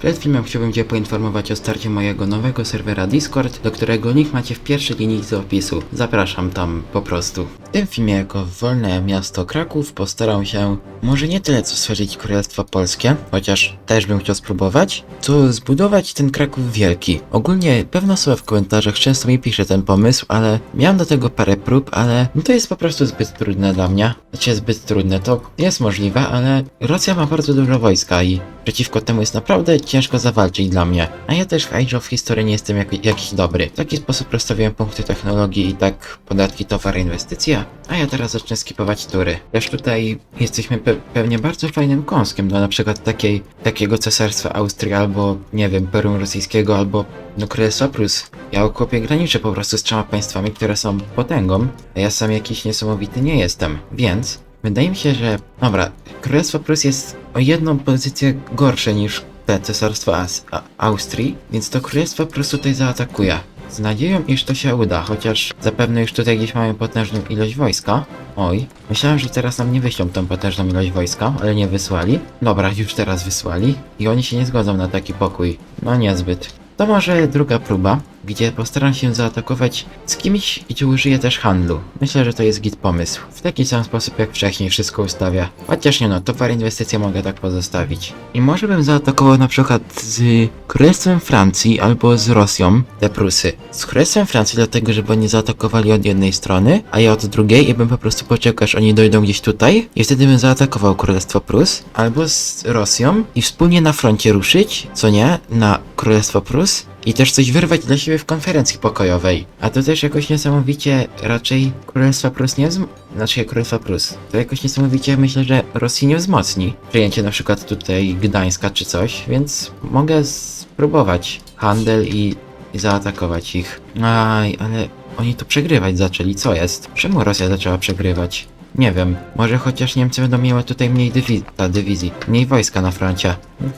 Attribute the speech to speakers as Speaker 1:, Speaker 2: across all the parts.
Speaker 1: Przed filmem chciałbym Cię poinformować o starcie mojego nowego serwera Discord, do którego link macie w pierwszej linii z opisu. Zapraszam tam po prostu. W tym filmie jako wolne miasto Kraków postaram się może nie tyle co stworzyć Królestwo Polskie, chociaż też bym chciał spróbować, co zbudować ten Kraków wielki. Ogólnie pewna osoba w komentarzach często mi pisze ten pomysł, ale miałem do tego parę prób, ale no to jest po prostu zbyt trudne dla mnie. Znaczy zbyt trudne, to jest możliwe, ale Rosja ma bardzo dużo wojska i przeciwko temu jest naprawdę ciężko zawalczyć dla mnie. A ja też w Age of History nie jestem jak, jakiś dobry. W taki sposób rozstawiłem punkty technologii i tak podatki, towary, inwestycje, a ja teraz zacznę skipować tury. Też tutaj jesteśmy pe pewnie bardzo fajnym kąskiem dla na przykład takiej, takiego cesarstwa Austrii albo, nie wiem, Peru rosyjskiego albo no Królestwa Prus. Ja okopię graniczę po prostu z trzema państwami, które są potęgą, a ja sam jakiś niesamowity nie jestem, więc wydaje mi się, że dobra, Królestwo Prus jest o jedną pozycję gorsze niż te cesarstwa Austrii, więc to Królestwo Prus tutaj zaatakuje. Z nadzieją, iż to się uda, chociaż zapewne już tutaj gdzieś mamy potężną ilość wojska. Oj, myślałem, że teraz nam nie wyślą tą potężną ilość wojska, ale nie wysłali. Dobra, już teraz wysłali i oni się nie zgodzą na taki pokój. No niezbyt. To może druga próba, gdzie postaram się zaatakować z kimś, gdzie użyję też handlu. Myślę, że to jest git pomysł. W taki sam sposób jak wcześniej wszystko ustawię. Chociaż nie no, towar inwestycje mogę tak pozostawić. I może bym zaatakował na przykład z Królestwem Francji albo z Rosją, te Prusy. Z Królestwem Francji dlatego, żeby oni zaatakowali od jednej strony, a ja od drugiej i bym po prostu poczekał, aż oni dojdą gdzieś tutaj i wtedy bym zaatakował Królestwo Prus. Albo z Rosją i wspólnie na froncie ruszyć, co nie, na Królestwo Prus i też coś wyrwać dla siebie w konferencji pokojowej. A to też jakoś niesamowicie raczej Królestwa Prus nie wzm... Znaczy Królestwa Prus. To jakoś niesamowicie myślę, że Rosji nie wzmocni. Przyjęcie na przykład tutaj Gdańska czy coś, więc mogę spróbować handel i, i zaatakować ich. Aj, ale oni tu przegrywać zaczęli, co jest? Czemu Rosja zaczęła przegrywać? Nie wiem, może chociaż Niemcy będą miały tutaj mniej dywi ta dywizji, mniej wojska na froncie.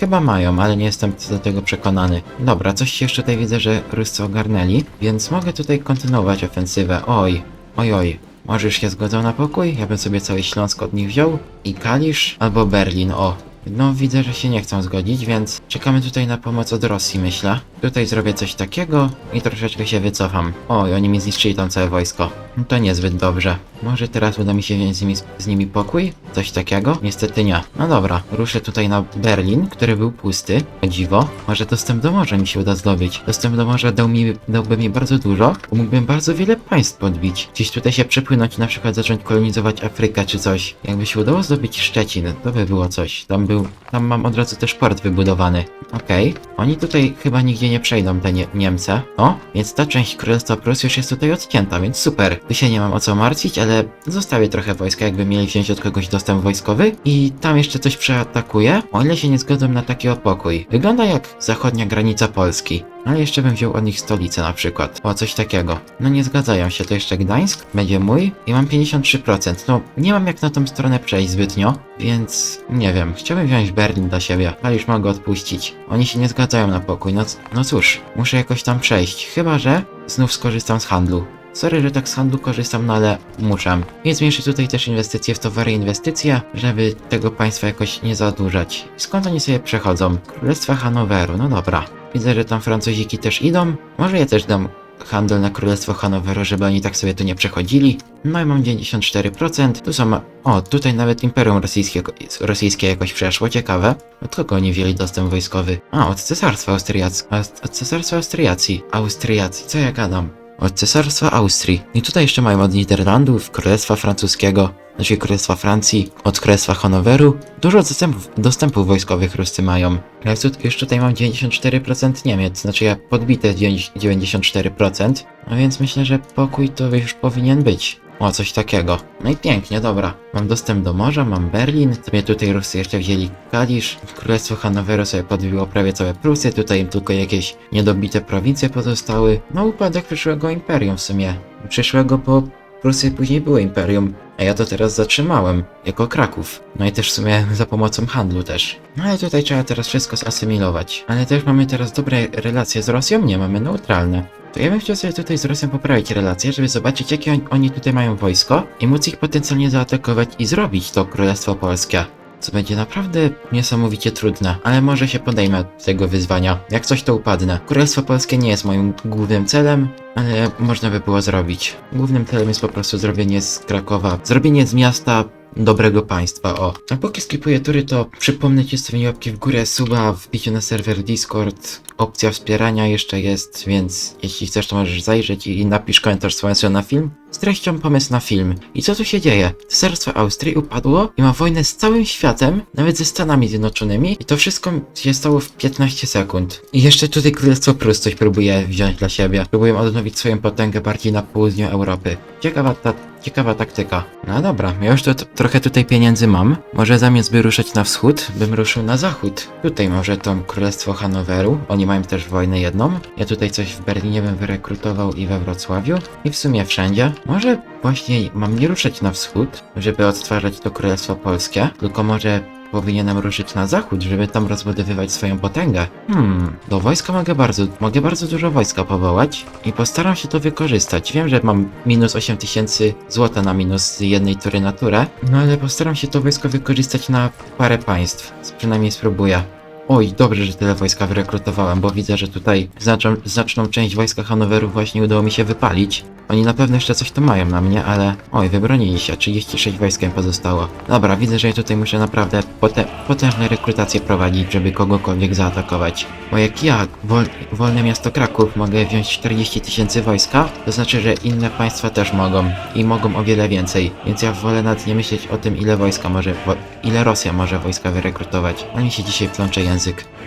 Speaker 1: Chyba mają, ale nie jestem do tego przekonany. Dobra, coś jeszcze tutaj widzę, że Ruscy ogarnęli, więc mogę tutaj kontynuować ofensywę. Oj, oj, oj. Może już się zgodzą na pokój? Ja bym sobie cały Śląsk od nich wziął. I Kalisz albo Berlin, o. No widzę, że się nie chcą zgodzić, więc czekamy tutaj na pomoc od Rosji, myślę. Tutaj zrobię coś takiego i troszeczkę się wycofam. Oj, oni mi zniszczyli tam całe wojsko. No to niezbyt dobrze. Może teraz uda mi się wziąć z nimi, z nimi pokój? Coś takiego? Niestety nie. No dobra, ruszę tutaj na Berlin, który był pusty. O dziwo. Może dostęp do morza mi się uda zdobyć. Dostęp do morza dał mi, dałby mi bardzo dużo, mógłbym bardzo wiele państw podbić. Gdzieś tutaj się przepłynąć, na przykład zacząć kolonizować Afrykę czy coś. Jakby się udało zdobyć Szczecin, to by było coś. Tam był, tam mam od razu też port wybudowany. Okej. Oni tutaj chyba nigdzie nie przejdą, te nie Niemcy. O, więc ta część Królestwa Prus już jest tutaj odcięta, więc super. Tu się nie mam o co martwić, ale zostawię trochę wojska, jakby mieli wziąć od kogoś dostęp wojskowy i tam jeszcze coś przeatakuje, o ile się nie zgodzą na taki opokój. Wygląda jak zachodnia granica Polski. Ale jeszcze bym wziął od nich stolicę na przykład. O, coś takiego. No nie zgadzają się, to jeszcze Gdańsk będzie mój i mam 53%. No, nie mam jak na tą stronę przejść zbytnio, więc nie wiem. Chciałbym wziąć Berlin dla siebie, ale już mogę odpuścić. Oni się nie zgadzają na pokój, no, no cóż, muszę jakoś tam przejść. Chyba, że znów skorzystam z handlu. Sorry, że tak z handlu korzystam, no ale muszę. Więc zmniejszę tutaj też inwestycje w towary i inwestycje, żeby tego państwa jakoś nie zadłużać. Skąd oni sobie przechodzą? Królestwa Hanoweru, no dobra. Widzę, że tam Francuziki też idą. Może ja też dam handel na Królestwo Hanoweru, żeby oni tak sobie tu nie przechodzili. No i mam 94%. Tu są... O, tutaj nawet Imperium Rosyjskie, rosyjskie jakoś przeszło, ciekawe. Od kogo oni wzięli dostęp wojskowy? A, od Cesarstwa Austriackiego. Od Cesarstwa Austriacji. Austriacji, co ja gadam? Od Cesarstwa Austrii. I tutaj jeszcze mają od Niderlandów, Królestwa Francuskiego, znaczy Królestwa Francji, od Królestwa Hanoweru. Dużo dostępów, dostępów wojskowych Ruscy mają. Tu, już tutaj mam 94% Niemiec, znaczy ja podbite 94%. No więc myślę, że pokój to już powinien być. O, coś takiego. No i pięknie, dobra. Mam dostęp do morza, mam Berlin. Sobie tutaj Ruscy jeszcze wzięli Kalisz. Królestwo Hanoweru sobie podbiło prawie całe Prusy. Tutaj im tylko jakieś niedobite prowincje pozostały. No upadek przyszłego imperium w sumie. Przyszłego, bo Prusy później były imperium, a ja to teraz zatrzymałem, jako Kraków. No i też w sumie za pomocą handlu też. No ale tutaj trzeba teraz wszystko zasymilować. Ale też mamy teraz dobre relacje z Rosją? Nie, mamy neutralne. To ja bym chciał sobie tutaj z Rosją poprawić relacje, żeby zobaczyć jakie on, oni tutaj mają wojsko i móc ich potencjalnie zaatakować i zrobić to Królestwo Polskie. co będzie naprawdę niesamowicie trudne, ale może się podejmę tego wyzwania. Jak coś to upadnę. Królestwo Polskie nie jest moim głównym celem, ale można by było zrobić. Głównym celem jest po prostu zrobienie z Krakowa, zrobienie z miasta dobrego państwa, o. A póki skipuję tury, to przypomnę Ci stawienie łapki w górę, suba, wbicie na serwer Discord, opcja wspierania jeszcze jest, więc jeśli chcesz, to możesz zajrzeć i napisz komentarz z na film z treścią pomysł na film. I co tu się dzieje? Cesarstwo Austrii upadło i ma wojnę z całym światem, nawet ze Stanami Zjednoczonymi i to wszystko się stało w 15 sekund. I jeszcze tutaj Królestwo Prus coś próbuje wziąć dla siebie. Próbują odnowić swoją potęgę bardziej na południu Europy. Ciekawa ta Ciekawa taktyka. No dobra, ja już to, trochę tutaj pieniędzy mam. Może zamiast by ruszać na wschód, bym ruszył na zachód. Tutaj może to Królestwo Hanoweru. Oni mają też wojnę jedną. Ja tutaj coś w Berlinie bym wyrekrutował i we Wrocławiu. I w sumie wszędzie. Może właśnie mam nie ruszać na wschód, żeby odtwarzać to Królestwo Polskie, tylko może powinienem ruszyć na zachód, żeby tam rozbudowywać swoją potęgę. Hmm, do wojska mogę bardzo, mogę bardzo dużo wojska powołać i postaram się to wykorzystać. Wiem, że mam minus 8000 złota na minus jednej tury na no ale postaram się to wojsko wykorzystać na parę państw. Przynajmniej spróbuję. Oj, dobrze, że tyle wojska wyrekrutowałem, bo widzę, że tutaj znaczą, znaczną część wojska Hanoweru właśnie udało mi się wypalić. Oni na pewno jeszcze coś tu mają na mnie, ale... Oj, wybronili się, 36 wojsk im pozostało. Dobra, widzę, że ja tutaj muszę naprawdę pote potężne rekrutacje prowadzić, żeby kogokolwiek zaatakować. Bo jak ja, wol wolne miasto Kraków, mogę wziąć 40 tysięcy wojska, to znaczy, że inne państwa też mogą. I mogą o wiele więcej. Więc ja wolę nawet nie myśleć o tym, ile wojska może... ile Rosja może wojska wyrekrutować. Mi się dzisiaj plącze język.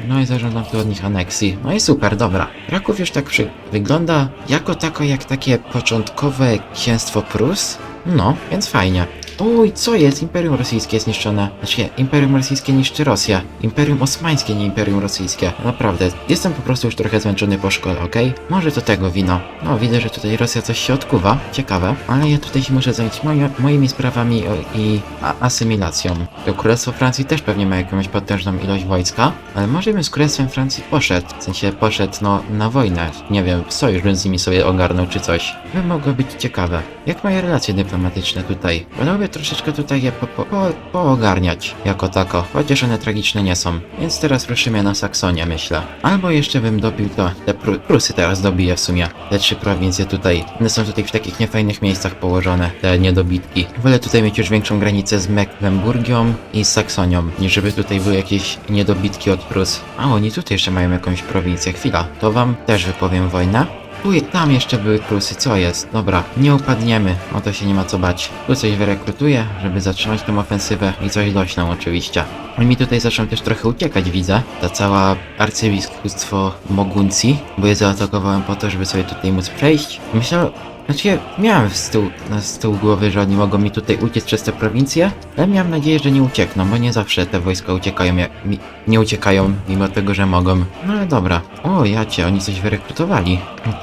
Speaker 1: No i zażądam tu od nich aneksji. No i super, dobra. Kraków już tak przy... wygląda jako tako jak takie początkowe księstwo Prus. No, więc fajnie. Oj, co jest? Imperium Rosyjskie jest niszczone. Znaczy, Imperium Rosyjskie niszczy Rosję. Imperium Osmańskie, nie Imperium Rosyjskie. Naprawdę, jestem po prostu już trochę zmęczony po szkole, okej? Może to tego wino. No, widzę, że tutaj Rosja coś się odkuwa. Ciekawe. Ale ja tutaj się muszę zająć moje, moimi sprawami i asymilacją. To Królestwo Francji też pewnie ma jakąś potężną ilość wojska, ale może bym z Królestwem Francji poszedł. W sensie poszedł, no, na wojnę. Nie wiem, sojusz bym z nimi sobie ogarnął czy coś. By mogło być ciekawe. Jak moje relacje dyplomatyczne tutaj? Troszeczkę tutaj je po, po, po, poogarniać jako tako, chociaż one tragiczne nie są. Więc teraz ruszymy na Saksonię, myślę. Albo jeszcze bym dobił to, te Pru Prusy teraz dobiję w sumie. Te trzy prowincje tutaj, one są tutaj w takich niefajnych miejscach położone, te niedobitki. Wolę tutaj mieć już większą granicę z Mecklenburgią i Saksonią, niż żeby tutaj były jakieś niedobitki od Prus. A oni tutaj jeszcze mają jakąś prowincję, chwila. To wam też wypowiem wojnę. I- tam jeszcze były Prusy, co jest? Dobra, nie upadniemy, o to się nie ma co bać. Tu coś wyrekrutuję, żeby zatrzymać tę ofensywę i coś doślą oczywiście. Mi tutaj zaczną też trochę uciekać, widzę. Ta cała arcybiskupstwo Moguncji, bo je zaatakowałem po to, żeby sobie tutaj móc przejść. Myślę, znaczy ja miałem z tyłu, z tyłu głowy, że oni mogą mi tutaj uciec przez te prowincje, ale miałem nadzieję, że nie uciekną, bo nie zawsze te wojska uciekają, jak, mi, nie uciekają, mimo tego, że mogą. No ale dobra. O, jacie, oni coś wyrekrutowali.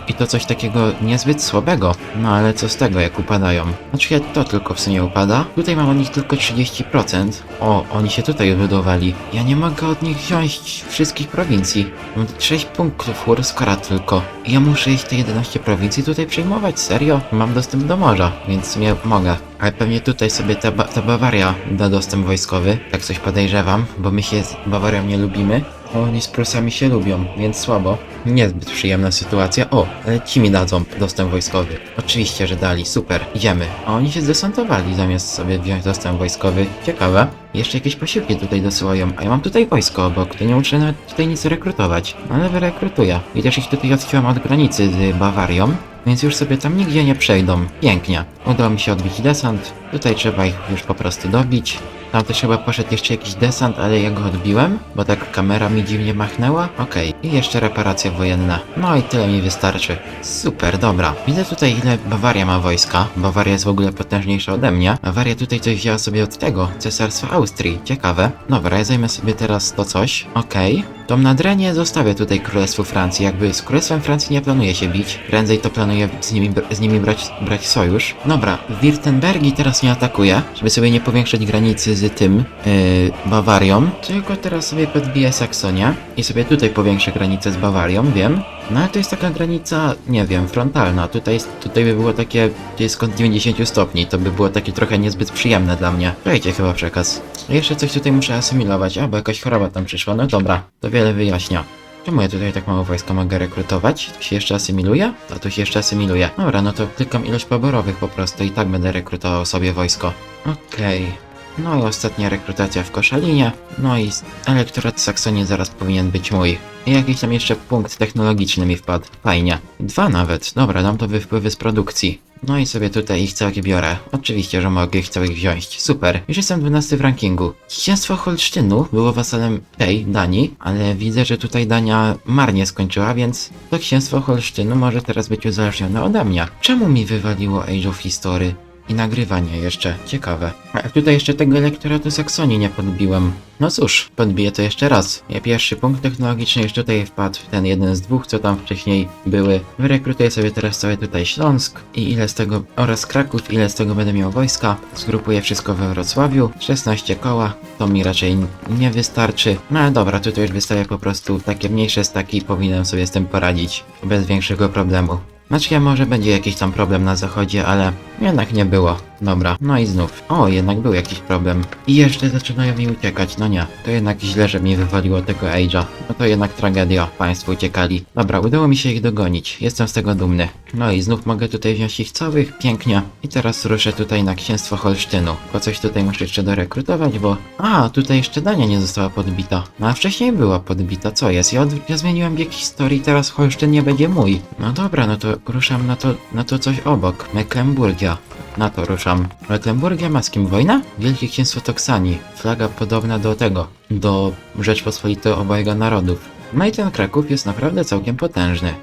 Speaker 1: I to coś takiego niezbyt słabego. No ale co z tego, jak upadają? Znaczy ja to tylko w sumie upada. Tutaj mam od nich tylko 30%. O, oni się tutaj budowali. Ja nie mogę od nich wziąć wszystkich prowincji. Mam 6 punktów Hurskara tylko. I ja muszę iść te 11 prowincji tutaj przejmować, serio? Mam dostęp do morza, więc sumie mogę. Ale pewnie tutaj sobie ta, ba ta Bawaria da dostęp wojskowy. Tak coś podejrzewam, bo my się z Bawarią nie lubimy. Oni z Prusami się lubią, więc słabo. Niezbyt przyjemna sytuacja. O, ale ci mi dadzą dostęp wojskowy. Oczywiście, że dali, super, idziemy. A oni się zdesantowali zamiast sobie wziąć dostęp wojskowy. Ciekawe. Jeszcze jakieś posiłki tutaj dosyłają, a ja mam tutaj wojsko obok, to nie muszę nawet tutaj nic rekrutować. Ale wyrekrutuję. I też ich tutaj odciąłem od granicy z Bawarią, więc już sobie tam nigdzie nie przejdą. Pięknie. Udało mi się odbić desant. Tutaj trzeba ich już po prostu dobić. Tam też chyba poszedł jeszcze jakiś desant, ale ja go odbiłem, bo tak kamera mi dziwnie machnęła. Okej, i jeszcze reparacja wojenna. No i tyle mi wystarczy. Super, dobra. Widzę tutaj ile Bawaria ma wojska. Bawaria jest w ogóle potężniejsza ode mnie. Bawaria tutaj coś wzięła sobie od tego, Cesarstwa Austrii. Ciekawe. Dobra, ja zajmę sobie teraz to coś. Okej. To na drenie zostawię tutaj Królestwu Francji. Jakby z Królestwem Francji nie planuję się bić. Prędzej to planuję z nimi, z nimi brać, brać sojusz. Dobra, Wirtembergi teraz nie atakuję, żeby sobie nie powiększać granicy z tym, yy, Bawarią. Tylko teraz sobie podbiję Saksonię i sobie tutaj powiększę granicę z Bawarią, wiem. No ale to jest taka granica, nie wiem, frontalna. Tutaj, tutaj by było takie, to jest kąt 90 stopni, to by było takie trochę niezbyt przyjemne dla mnie. Czekajcie chyba przekaz. Jeszcze coś tutaj muszę asymilować, a bo jakaś choroba tam przyszła, no dobra, to wiele wyjaśnia. Czemu ja tutaj tak mało wojska mogę rekrutować? Tu się jeszcze asymiluje? A tu się jeszcze asymiluje. Dobra, no to klikam ilość poborowych po prostu i tak będę rekrutował sobie wojsko. Okej. No i ostatnia rekrutacja w Koszalinie. No i elektorat Saksonii zaraz powinien być mój. Jakiś tam jeszcze punkt technologiczny mi wpadł. Fajnie. Dwa nawet. Dobra, dam to wy wpływy z produkcji. No i sobie tutaj ich całe biorę. Oczywiście, że mogę ich całych wziąć. Super. Już jestem 12 w rankingu. Księstwo Holsztynu było wasalem tej, Danii, ale widzę, że tutaj Dania marnie skończyła, więc to księstwo Holsztynu może teraz być uzależnione ode mnie. Czemu mi wywaliło Age of History? I nagrywanie jeszcze, ciekawe. A tutaj jeszcze tego elektoratu Saksonii nie podbiłem. No cóż, podbiję to jeszcze raz. Ja pierwszy punkt technologiczny już tutaj wpadł, ten jeden z dwóch, co tam wcześniej były. Wyrekrutuję sobie teraz cały tutaj Śląsk i ile z tego, oraz Kraków, ile z tego będę miał wojska. Zgrupuję wszystko we Wrocławiu, 16 koła, to mi raczej nie wystarczy. No dobra, tutaj już wystawię po prostu takie mniejsze staki powinienem sobie z tym poradzić bez większego problemu. Znaczy, może będzie jakiś tam problem na zachodzie, ale jednak nie było. Dobra, no i znów. O, jednak był jakiś problem. I jeszcze zaczynają mi uciekać, no nie. To jednak źle, że mi wywaliło tego Age'a. No to jednak tragedia, państwo uciekali. Dobra, udało mi się ich dogonić. Jestem z tego dumny. No i znów mogę tutaj wziąć ich całych, pięknie. I teraz ruszę tutaj na księstwo Holsztynu. Po coś tutaj muszę jeszcze dorekrutować, bo... A, tutaj jeszcze Dania nie została podbita. No a wcześniej była podbita, co jest? Ja, od... ja zmieniłem bieg historii, teraz Holsztyn nie będzie mój. No dobra, no to ruszam na to, na to coś obok. Mecklenburgia. Na to ruszam. Mecklenburgia ma z kim wojna? Wielkie Księstwo Toksanii. Flaga podobna do tego. Do Rzeczpospolitej obojga narodów. No i ten Kraków jest naprawdę całkiem potężny.